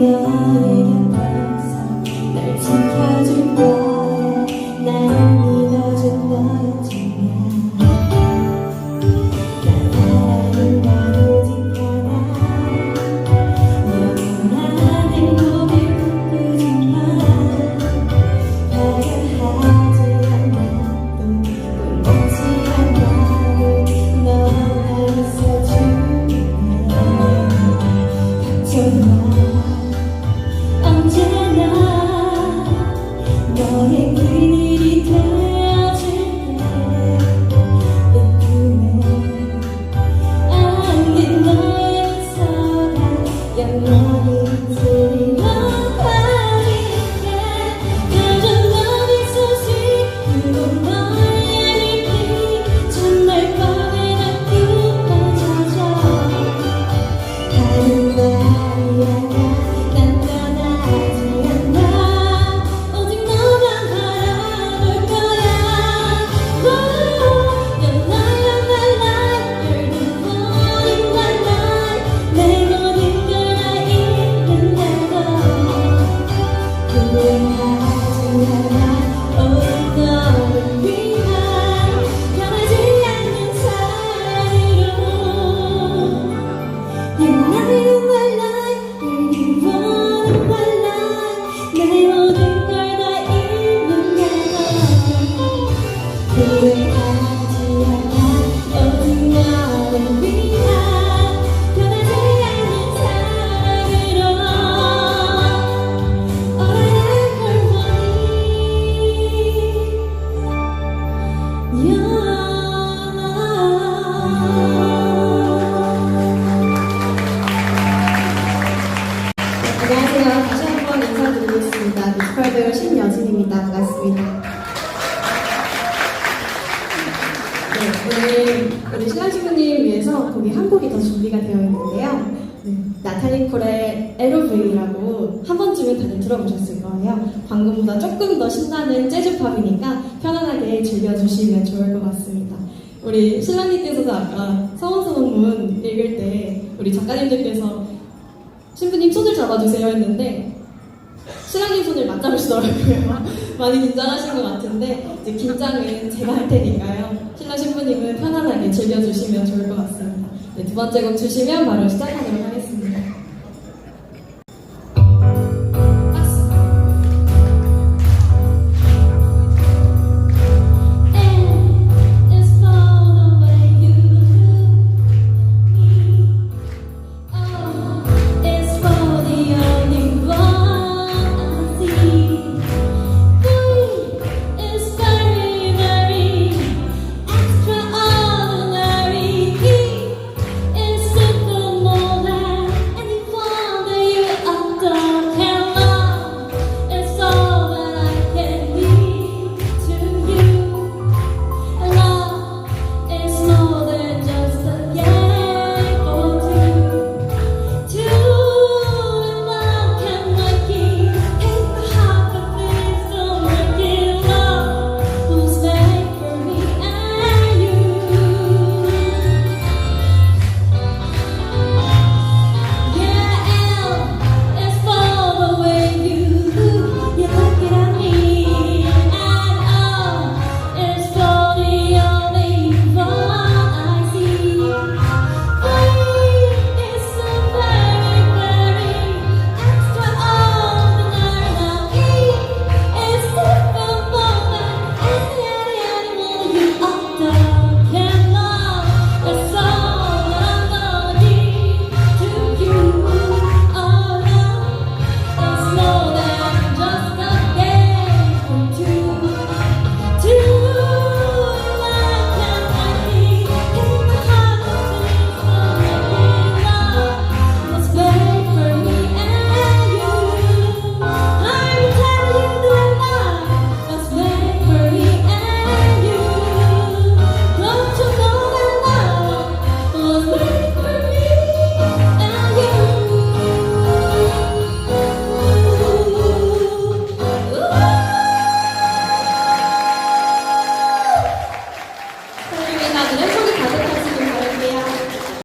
love 입니다. 반갑습니다. 네, 오늘 우리 신랑 신부님 위해서 곡이 한 곡이 더 준비가 되어 있는데요. 네, 나탈리 콜의 LOV라고 한 번쯤은 다들 들어보셨을 거예요. 방금보다 조금 더 신나는 재즈팝이니까 편안하게 즐겨주시면 좋을 것 같습니다. 우리 신랑님께서도 아까 서원서원문 읽을 때 우리 작가님들께서 신부님 손을 잡아주세요 했는데 신랑님 손을 맞잡으시더라고요. 많이 긴장하신 것 같은데 이제 긴장은 제가 할 테니까요. 신랑 신부님은 편안하게 즐겨주시면 좋을 것 같습니다. 네, 두 번째 곡 주시면 바로 시작하도록 하겠습니다.